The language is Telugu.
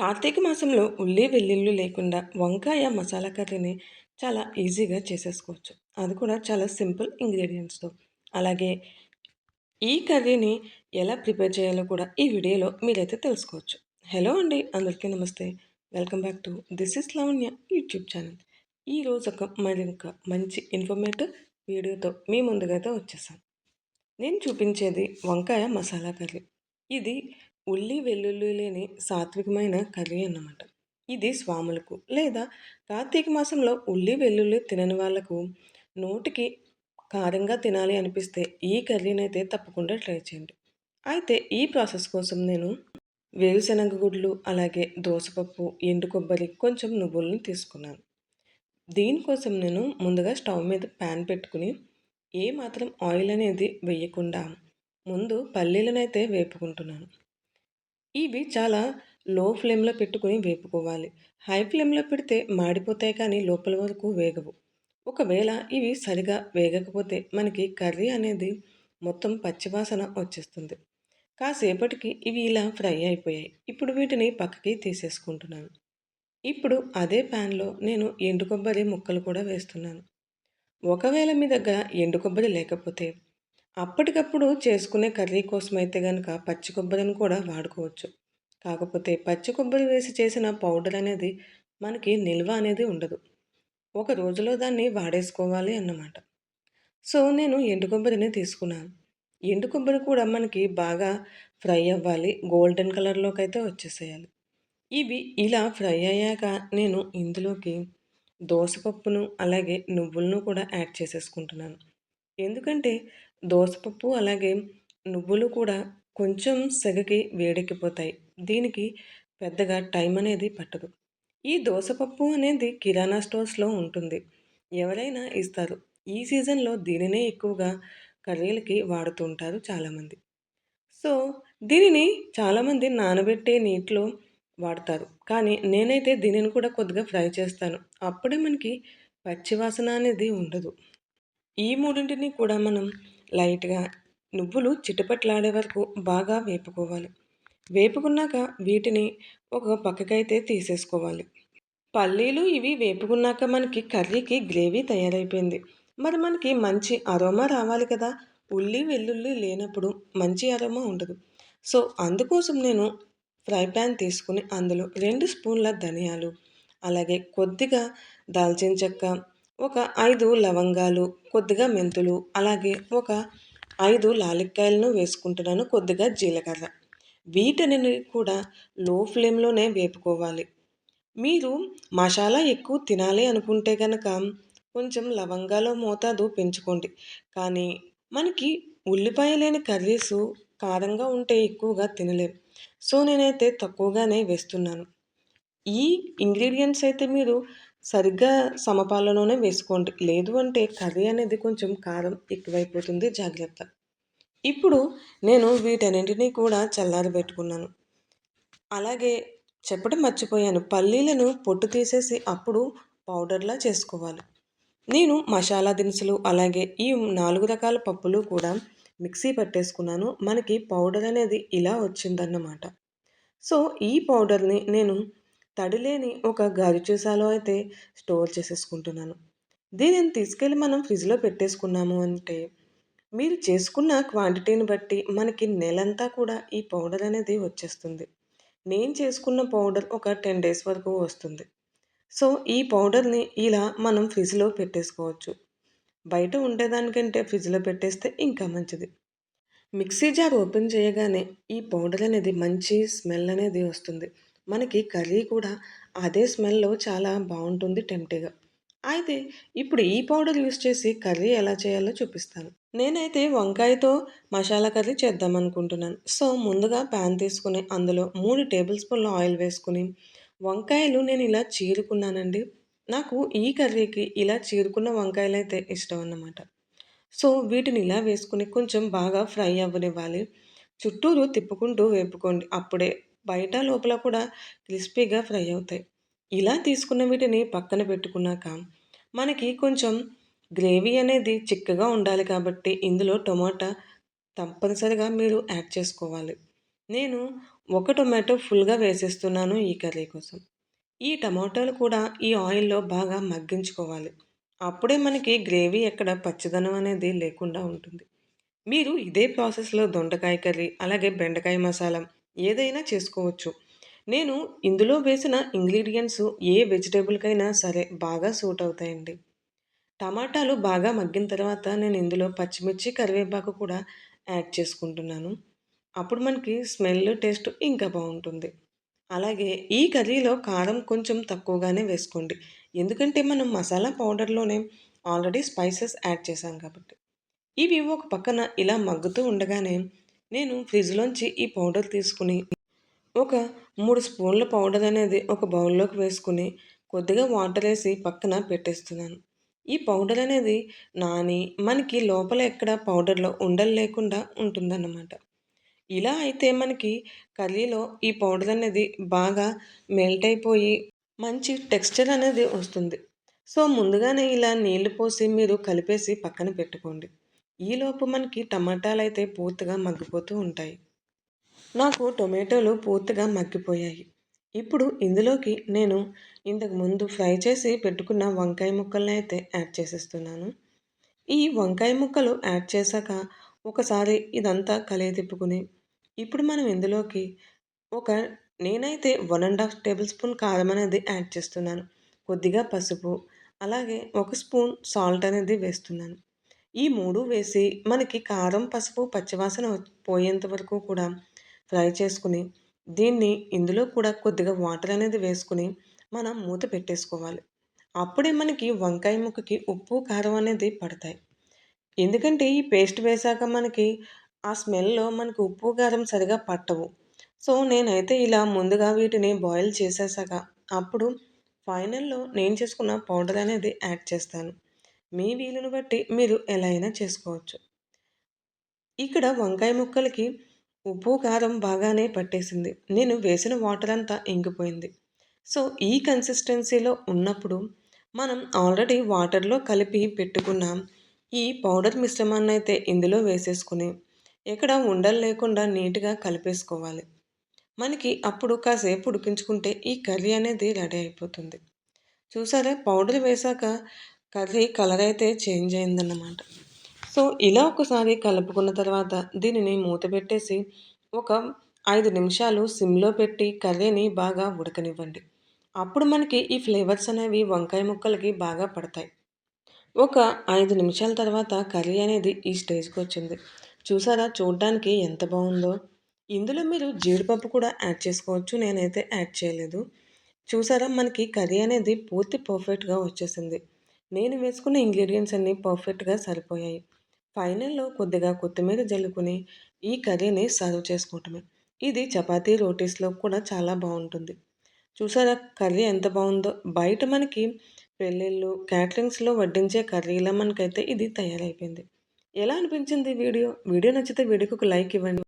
కార్తీక మాసంలో ఉల్లి వెల్లుల్లి లేకుండా వంకాయ మసాలా కర్రీని చాలా ఈజీగా చేసేసుకోవచ్చు. అది కూడా చాలా సింపుల్ ఇంగ్రీడియంట్స్తో. అలాగే ఈ కర్రీని ఎలా ప్రిపేర్ చేయాలో కూడా ఈ వీడియోలో మీరైతే తెలుసుకోవచ్చు. హలో అండి అందరికీ నమస్తే. Welcome back to this is Lavanya YouTube channel. ఈరోజు ఒక మరింత మంచి ఇన్ఫర్మేటివ్ వీడియోతో మీ ముందుగా అయితే వచ్చేసాను. నేను చూపించేది వంకాయ మసాలా కర్రీ. ఇది ఉల్లి వెల్లుల్లి లేని సాత్వికమైన కర్రీ అన్నమాట. ఇది స్వాములకు లేదా కార్తీక మాసంలో ఉల్లి వెల్లుల్లి తినని వాళ్ళకు నోటికి కారంగా తినాలి అనిపిస్తే ఈ కర్రీని అయితే తప్పకుండా ట్రై చేయండి. అయితే ఈ ప్రాసెస్ కోసం నేను వేరుశనగ గుడ్లు అలాగే దోసపప్పు ఎండు కొబ్బరి కొంచెం నువ్వులను తీసుకున్నాను. దీనికోసం నేను ముందుగా స్టవ్ మీద ప్యాన్ పెట్టుకుని ఏ మాత్రం ఆయిల్ అనేది వేయకుండా ముందు పల్లీలనైతే వేపుకుంటున్నాను. ఇవి చాలా లో ఫ్లేమ్లో పెట్టుకుని వేపుకోవాలి. హై ఫ్లేమ్లో పెడితే మాడిపోతాయి కానీ లోపల వరకు వేగవు. ఒకవేళ ఇవి సరిగా వేగకపోతే మనకి కర్రీ అనేది మొత్తం పచ్చివాసన వచ్చేస్తుంది. కాసేపటికి ఇవి ఇలా ఫ్రై అయిపోయాయి. ఇప్పుడు వీటిని పక్కకి తీసేసుకుంటున్నాను. ఇప్పుడు అదే ప్యాన్లో నేను ఎండు కొబ్బరి ముక్కలు కూడా వేస్తున్నాను. ఒకవేళ మీ దగ్గర ఎండు కొబ్బరి లేకపోతే అప్పటికప్పుడు చేసుకునే కర్రీ కోసం అయితే కనుక పచ్చి కొబ్బరిని కూడా వాడుకోవచ్చు. కాకపోతే పచ్చి కొబ్బరి వేసి చేసిన పౌడర్ అనేది మనకి నిల్వ అనేది ఉండదు. ఒక రోజులో దాన్ని వాడేసుకోవాలి అన్నమాట. సో నేను ఎండు కొబ్బరిని తీసుకున్నాను. ఎండు కొబ్బరి కూడా మనకి బాగా ఫ్రై అవ్వాలి. గోల్డెన్ కలర్లోకి అయితే వచ్చేసేయాలి. ఇవి ఇలా ఫ్రై అయ్యాక నేను ఇందులోకి దోసపప్పును అలాగే నువ్వులను కూడా యాడ్ చేసేసుకుంటున్నాను. ఎందుకంటే దోసపప్పు అలాగే నువ్వులు కూడా కొంచెం సెగకి వేడెక్కిపోతాయి. దీనికి పెద్దగా టైం అనేది పట్టదు. ఈ దోసపప్పు అనేది కిరాణా స్టోర్స్లో ఉంటుంది. ఎవరైనా ఇస్తారు. ఈ సీజన్లో దీనినే ఎక్కువగా కర్రీలకి వాడుతూ ఉంటారు చాలామంది. సో దీనిని చాలామంది నానబెట్టే నీటిలో వాడతారు. కానీ నేనైతే దీనిని కూడా కొద్దిగా ఫ్రై చేస్తాను. అప్పుడే మనకి పచ్చివాసన అనేది ఉండదు. ఈ మూడింటిని కూడా మనం లైట్గా నువ్వులు చిటపట్లాడే వరకు బాగా వేపుకోవాలి. వేపుకున్నాక వీటిని ఒక పక్కకైతే తీసేసుకోవాలి. పల్లీలు ఇవి వేపుకున్నాక మనకి కర్రీకి గ్రేవీ తయారైపోయింది. మరి మనకి మంచి అరోమా రావాలి కదా. ఉల్లి వెల్లుల్లి లేనప్పుడు మంచి అరోమా ఉండదు. సో అందుకోసం నేను ఫ్రై ప్యాన్ తీసుకుని అందులో రెండు స్పూన్ల ధనియాలు అలాగే కొద్దిగా దాల్చిన చెక్క ఒక ఐదు లవంగాలు కొద్దిగా మెంతులు అలాగే ఒక ఐదు లాలిక్కాయలను వేసుకుంటున్నాను కొద్దిగా జీలకర్ర. వీటిని కూడా లో ఫ్లేమ్లోనే వేపుకోవాలి. మీరు మసాలా ఎక్కువ తినాలి అనుకుంటే కనుక కొంచెం లవంగాల మోతాదు పెంచుకోండి. కానీ మనకి ఉల్లిపాయ లేని కర్రీస్ కారంగా ఉంటే ఎక్కువగా తినలేం. సో నేనైతే తక్కువగానే వేస్తున్నాను. ఈ ఇంగ్రీడియంట్స్ అయితే మీరు సరిగ్గా సమపాలలోనే వేసుకోండి. లేదు అంటే కర్రీ అనేది కొంచెం కారం ఎక్కువైపోతుంది. జాగ్రత్త. ఇప్పుడు నేను వీటన్నింటినీ కూడా చల్లారి పెట్టుకున్నాను. అలాగే చెప్పడం మర్చిపోయాను. పల్లీలను పొట్టు తీసేసి అప్పుడు పౌడర్లా చేసుకోవాలి. నేను మసాలా దినుసులు అలాగే ఈ నాలుగు రకాల పప్పులు కూడా మిక్సీ పట్టేసుకున్నాను. మనకి పౌడర్ అనేది ఇలా వచ్చిందన్నమాట. సో ఈ పౌడర్ని నేను తడిలేని ఒక గాజు సీసాలో అయితే స్టోర్ చేసేసుకుంటున్నాను. దీనిని తీసుకెళ్ళి మనం ఫ్రిడ్జ్లో పెట్టేసుకున్నాము అంటే మీరు చేసుకున్న క్వాంటిటీని బట్టి మనకి నెలంతా కూడా ఈ పౌడర్ అనేది వచ్చేస్తుంది. నేను చేసుకున్న పౌడర్ ఒక టెన్ డేస్ వరకు వస్తుంది. సో ఈ పౌడర్ని ఇలా మనం ఫ్రిడ్జ్లో పెట్టేసుకోవచ్చు. బయట ఉండేదానికంటే ఫ్రిడ్జ్లో పెట్టేస్తే ఇంకా మంచిది. మిక్సీ జార్ ఓపెన్ చేయగానే ఈ పౌడర్ అనేది మంచి స్మెల్ అనేది వస్తుంది. మనకి కర్రీ కూడా అదే స్మెల్లో చాలా బాగుంటుంది టెంప్టీగా. అయితే ఇప్పుడు ఈ పౌడర్ యూస్ చేసి కర్రీ ఎలా చేయాలో చూపిస్తాను. నేనైతే వంకాయతో మసాలా కర్రీ చేద్దాం అనుకుంటున్నాను. సో ముందుగా ప్యాన్ తీసుకుని అందులో మూడు టేబుల్ స్పూన్ల ఆయిల్ వేసుకుని వంకాయలు నేను ఇలా చీరుకున్నానండి. నాకు ఈ కర్రీకి ఇలా చీరుకున్న వంకాయలు అయితే ఇష్టం అన్నమాట. సో వీటిని ఇలా వేసుకుని కొంచెం బాగా ఫ్రై అవ్వనివ్వాలి. చుట్టూరు తిప్పుకుంటూ వేపుకోండి. అప్పుడే బయట లోపల కూడా క్రిస్పీగా ఫ్రై అవుతాయి ఇలా తీసుకున్న వీటిని పక్కన పెట్టుకున్నాక మనకి కొంచెం గ్రేవీ అనేది చిక్కగా ఉండాలి కాబట్టి ఇందులో టొమాటా తప్పనిసరిగా మీరు యాడ్ చేసుకోవాలి నేను ఒక టొమాటో ఫుల్‌గా వేసేస్తున్నాను ఈ కర్రీ కోసం. ఈ టమాటాలు కూడా ఈ ఆయిల్‌లో బాగా మగ్గించుకోవాలి. అప్పుడే మనకి గ్రేవీ ఎక్కడ పచ్చదనం అనేది లేకుండా ఉంటుంది. మీరు ఇదే ప్రాసెస్‌లో దొండకాయ కర్రీ, అలాగే బెండకాయ మసాలా ఏదైనా చేసుకోవచ్చు. నేను ఇందులో వేసిన ఇంగ్రీడియంట్స్ ఏ వెజిటేబుల్కైనా సరే బాగా సూట్ అవుతాయండి. టమాటాలు బాగా మగ్గిన తర్వాత నేను ఇందులో పచ్చిమిర్చి, కరివేపాకు కూడా యాడ్ చేసుకుంటున్నాను. అప్పుడు మనకి స్మెల్, టేస్ట్ ఇంకా బాగుంటుంది అలాగే ఈ కర్రీలో కారం కొంచెం తక్కువగానే వేసుకోండి. ఎందుకంటే మనం మసాలా పౌడర్‌లోనే ఆల్రెడీ స్పైసెస్ యాడ్ చేసాం కాబట్టి. ఇవి ఒక పక్కన ఇలా మగ్గుతూ ఉండగానే నేను ఫ్రిడ్జ్‌లోంచి ఈ పౌడర్ తీసుకొని ఒక మూడు స్పూన్ల పౌడర్ అనేది ఒక బౌల్‌లోకి వేసుకుని కొద్దిగా వాటర్ వేసి పక్కన పెట్టేస్తున్నాను. ఈ పౌడర్ అనేది నాని మనకి లోపల ఎక్కడ పౌడర్‌లో ఉండలు లేకుండా ఉంటుందన్నమాట. ఇలా అయితే మనకి కర్రీలో ఈ పౌడర్ అనేది బాగా మెల్ట్ అయిపోయి మంచి టెక్స్చర్ అనేది వస్తుంది. సో, ముందుగానే ఇలా నీళ్ళు పోసి మీరు కలిపేసి పక్కన పెట్టుకోండి. ఈలోపు మనకి టమాటాలు అయితే పూర్తిగా మగ్గిపోతూ ఉంటాయి. నాకు టొమాటోలు పూర్తిగా మగ్గిపోయాయి. ఇప్పుడు ఇందులోకి నేను ఇంతకు ముందు ఫ్రై చేసి పెట్టుకున్న వంకాయ ముక్కల్ని అయితే యాడ్ చేసేస్తున్నాను. ఈ వంకాయ ముక్కలు యాడ్ చేశాక ఒకసారి ఇదంతా కలియతిప్పుకొని ఇప్పుడు మనం ఇందులోకి ఒక నేనైతే one and half tablespoon కారం అనేది యాడ్ చేస్తున్నాను. కొద్దిగా పసుపు, అలాగే ఒక స్పూన్ సాల్ట్ అనేది వేస్తున్నాను. ఈ మూడు వేసి మనకి కారం, పసుపు పచ్చివాసన పోయేంత వరకు కూడా ఫ్రై చేసుకుని దీన్ని ఇందులో కూడా కొద్దిగా వాటర్ అనేది వేసుకుని మనం మూత పెట్టేసుకోవాలి. అప్పుడే మనకి వంకాయ ముక్కకి ఉప్పు, కారం అనేది పడతాయి. ఎందుకంటే ఈ పేస్ట్ వేశాక మనకి ఆ స్మెల్‌లో మనకు ఉప్పు, కారం సరిగా పట్టవు. సో, నేనైతే ఇలా ముందుగా వీటిని బాయిల్ చేసేసాక అప్పుడు ఫైనల్‌లో నేను చేసుకున్న పౌడర్ అనేది యాడ్ చేస్తాను. మీ వీలుని బట్టి మీరు ఎలా అయినా చేసుకోవచ్చు. ఇక్కడ వంకాయ ముక్కలకి ఉప్పు, కారం బాగానే పట్టేసింది. నేను వేసిన వాటర్ అంతా ఇంకిపోయింది. సో, ఈ కన్సిస్టెన్సీలో ఉన్నప్పుడు మనం ఆల్రెడీ వాటర్‌లో కలిపి పెట్టుకున్న ఈ పౌడర్ మిశ్రమాన్ని అయితే ఇందులో వేసేసుకుని ఎక్కడ ఉండలు లేకుండా నీట్‌గా కలిపేసుకోవాలి. మనకి అప్పుడు కాసేపు ఉడికించుకుంటే ఈ కర్రీ అనేది రెడీ అయిపోతుంది. చూసారా పౌడర్ వేశాక కర్రీ కలర్ అయితే చేంజ్ అయిందన్నమాట. సో, ఇలా ఒకసారి కలుపుకున్న తర్వాత దీనిని మూత పెట్టేసి ఒక ఐదు నిమిషాలు సిమ్‌లో పెట్టి కర్రీని బాగా ఉడకనివ్వండి. అప్పుడు మనకి ఈ ఫ్లేవర్స్ అనేవి వంకాయ ముక్కలకి బాగా పడతాయి. ఒక ఐదు నిమిషాల తర్వాత కర్రీ అనేది ఈ స్టేజ్కి వచ్చింది చూసారా చూడ్డానికి ఎంత బాగుందో ఇందులో మీరు జీడిపప్పు కూడా యాడ్ చేసుకోవచ్చు. నేనైతే యాడ్ చేయలేదు. చూసారా మనకి కర్రీ అనేది పూర్తి పర్ఫెక్ట్‌గా వచ్చేసింది. నేను వేసుకున్న ఇంగ్రీడియంట్స్ అన్నీ పర్ఫెక్ట్‌గా సరిపోయాయి. ఫైనల్‌లో కొద్దిగా కొత్తిమీర జల్లుకొని ఈ కర్రీని సర్వ్ చేసుకోవటమే. ఇది చపాతీ, రోటీస్‌లో కూడా చాలా బాగుంటుంది చూసారా కర్రీ ఎంత బాగుందో బయట మనకి పెళ్ళిళ్ళు, క్యాటరింగ్స్‌లో వడ్డించే కర్రీలా మనకైతే ఇది తయారైపోయింది. ఎలా అనిపించింది వీడియో? వీడియో నచ్చితే వీడియోకి ఒక లైక్ ఇవ్వండి.